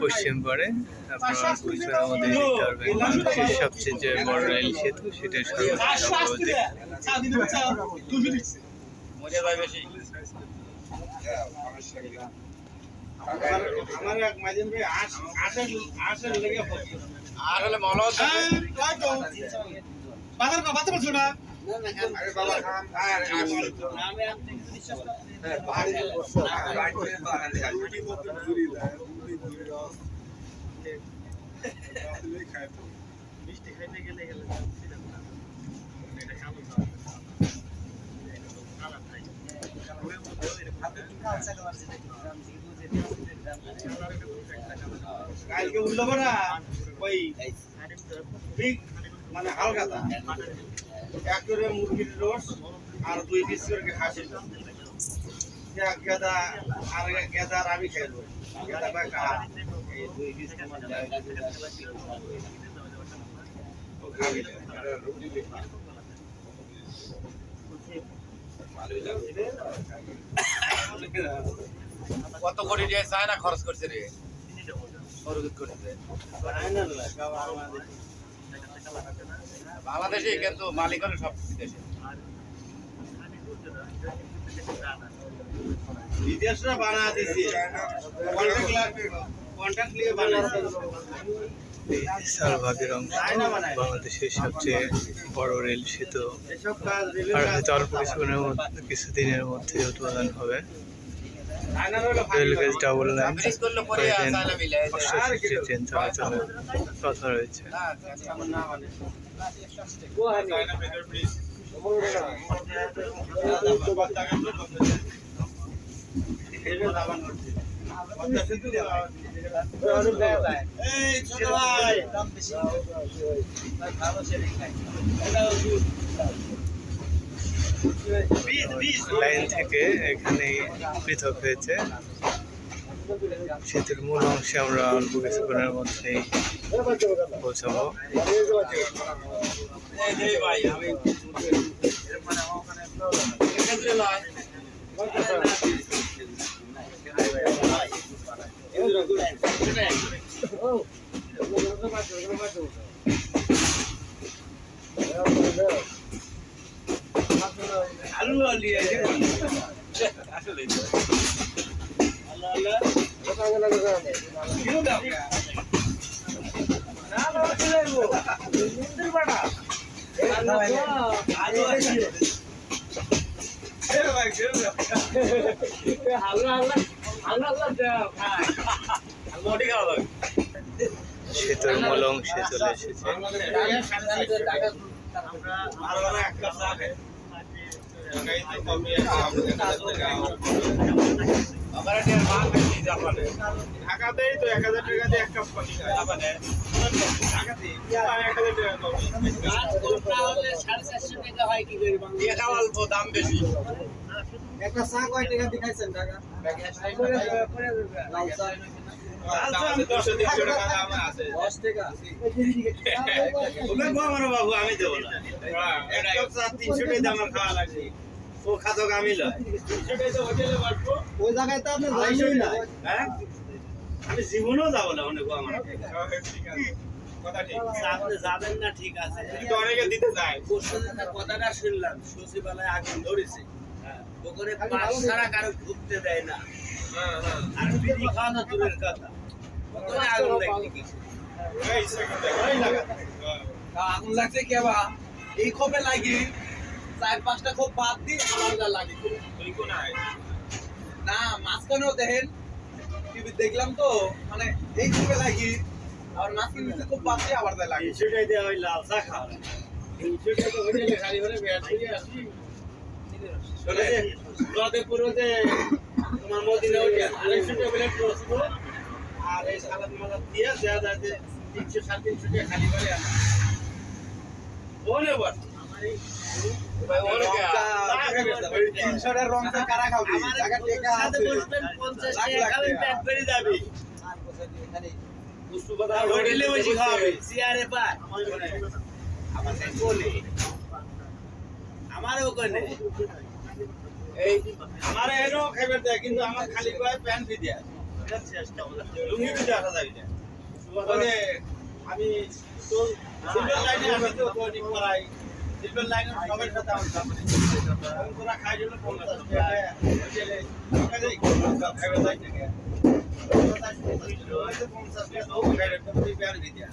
পশ্চিম পাড়ে আপনারা পিছনে আমাদের বাংলাদেশের সবচেয়ে যে বড় রেল সেতু সেটার সর্বোচ্চ আমার এক মাঝে ভাই আশ আশের আশের লেগে আর হলে মলত বাজার কথা বলছো না? কালকে উঠল না ওই ঠিক মানে হালকাতা এক করে মুরগির রোস আর দুই পিস করে। এক কত কোটি দিয়ে চায়না খরচ করছে রে? বাংলাদেশে কিন্তু মালিক সব বিদেশে। বিদেশরা বানা দিছে কন্ট্রাক্ট নিয়ে বানাইছে। অংশ বাংলাদেশের সবচেয়ে বড় রেল সেতু আর হয়তো অল্প কিছুদিনের মধ্যে কিছুদিনের মধ্যে উদ্বোধন হবে। চায়নার হলো? রেল ফাঁকি ডাবল লাইন ট্রেন ট্রেন চলাচলের কথা রয়েছে আমার না মানে এই ছোট ভাই বিশ বিশ লাইন থেকে এখানে পৃথক হয়েছে। সেতুর মূল অংশে আমরা অল্প কিছুক্ষণের মধ্যেই পৌঁছাবো। ভাই হাল্লা হাল্লা সেতুর মূল অংশে চলে এসেছে। ঢাকাতেই তো এক হাজার টাকা দিয়ে এক কাপ পানি খায় ঢাকাতে এক হাজার টাকা অল্প দাম বেশি। একটা চা কয় টাকা দেখাইছেন টাকা লাল চা। বাবু আমি দেবো না তিনশো টাকা। আমার খাওয়া ও খাতক আমি ওই জায়গায় তো আপনি না হ্যাঁ আমি জীবনেও যাব না অনেক আমার আপনি যাবেন না ঠিক আছে অনেকে দিতে কথাটা শুনলাম সচিবালয় আগুন ধরেছে। ওখানে পাঁচ ছাড়া কারও ঢুকতে দেয় না। হ্যাঁ হ্যাঁ। আর বিড়ি খাওয়া না দূরের কথা। ওখানে আগুন লাগলে কি এই সেকেন্ডে এই লাগাতে তা আগুন লাগছে কে বা এই খোপে লাগি চার পাঁচটা খোপ বাদ দি আমার যা লাগি না মাঝখানেও দেখেন। টিভি দেখলাম তো মানে এই খোপে লাগি আর মাঝখানে নিচে খুব বাদ দিয়ে আবার লাগি টাকা দিয়ে ওই লাল চা খাওয়া টাকা তো খালি করে বেড়া ছুঁয়ে আসি। রদে পুরো যে তোমার মদিনা ওইটা আড়াইশো টাকা প্লেট রসবো আর এই সালাদ মালাদ দিয়ে দেওয়া যায় যে তিনশো সাড়ে তিনশো টাকা খালি করে আনা ওনে বস আমার আমার ওখানে এই আমার এনো খাইবে দেয় কিন্তু আমার খালি গায়ে প্যান্ট দিয়ে দেয় লুঙ্গি দিয়ে আসা যায় না বলে আমি তো সিলভার লাইনে আসি তো পড়াই সিলভার লাইনে সবার সাথে আমার সামনে আমি তোরা খাই দিল পঞ্চাশ টাকা গেলে কাজে খাইবে যায় না পঞ্চাশ টাকা তো খাইবে তো প্যান্ট দিয়ে দেয়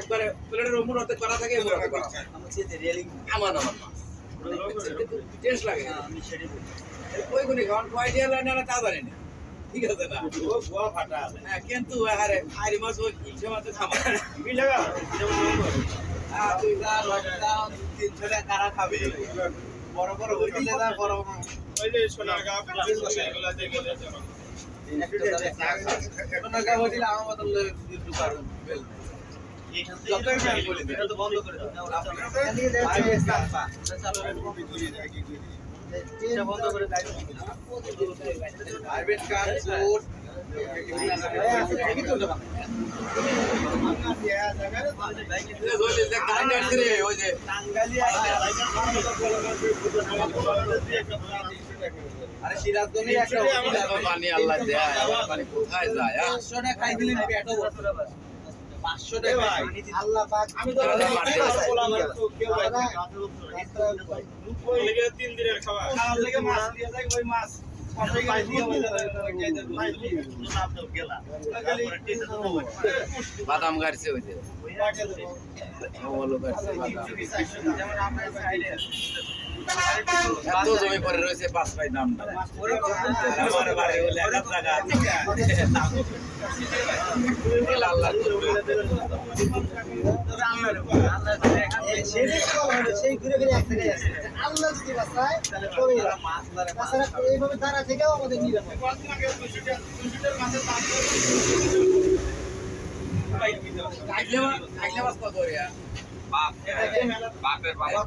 একবারে প্লেটের উপর অর্ধেক করা থাকে করা আমার আমার মাছ টেস্ট লাগে। ওই গুলি খাওয়ান কয়ডিয়া লাইন আর তা জানি না। ঠিক আছে না? ও গোয়া ফাটা আছে। হ্যাঁ কিন্তু আরে আরে মাছ ওই ইলশে মাছ খাবা কি লাগা? আর তুই তিনশো টাকা কারা খাবে? বড় বড় হোটেলে যা বড় ওই যে সোনারগাঁও এগুলা দেখে সোনারগাঁও হোটেলে আমার মতন বলি। আরে সিরাজগঞ্জে একটা পানি আল্লাহ দেয় পানি কোথায় যায় হ্যাঁ? টাকা খাই দিলেন পেটও ভরবে বাদাম গাড়ছে ওই যে। বাদাম। এত জমি পরে রয়েছে পাঁচ পাই দাম আমার বাড়ি হলে এক টাকা এইভাবে থেকেও আমাদের নিরাপদ বাপের বাপ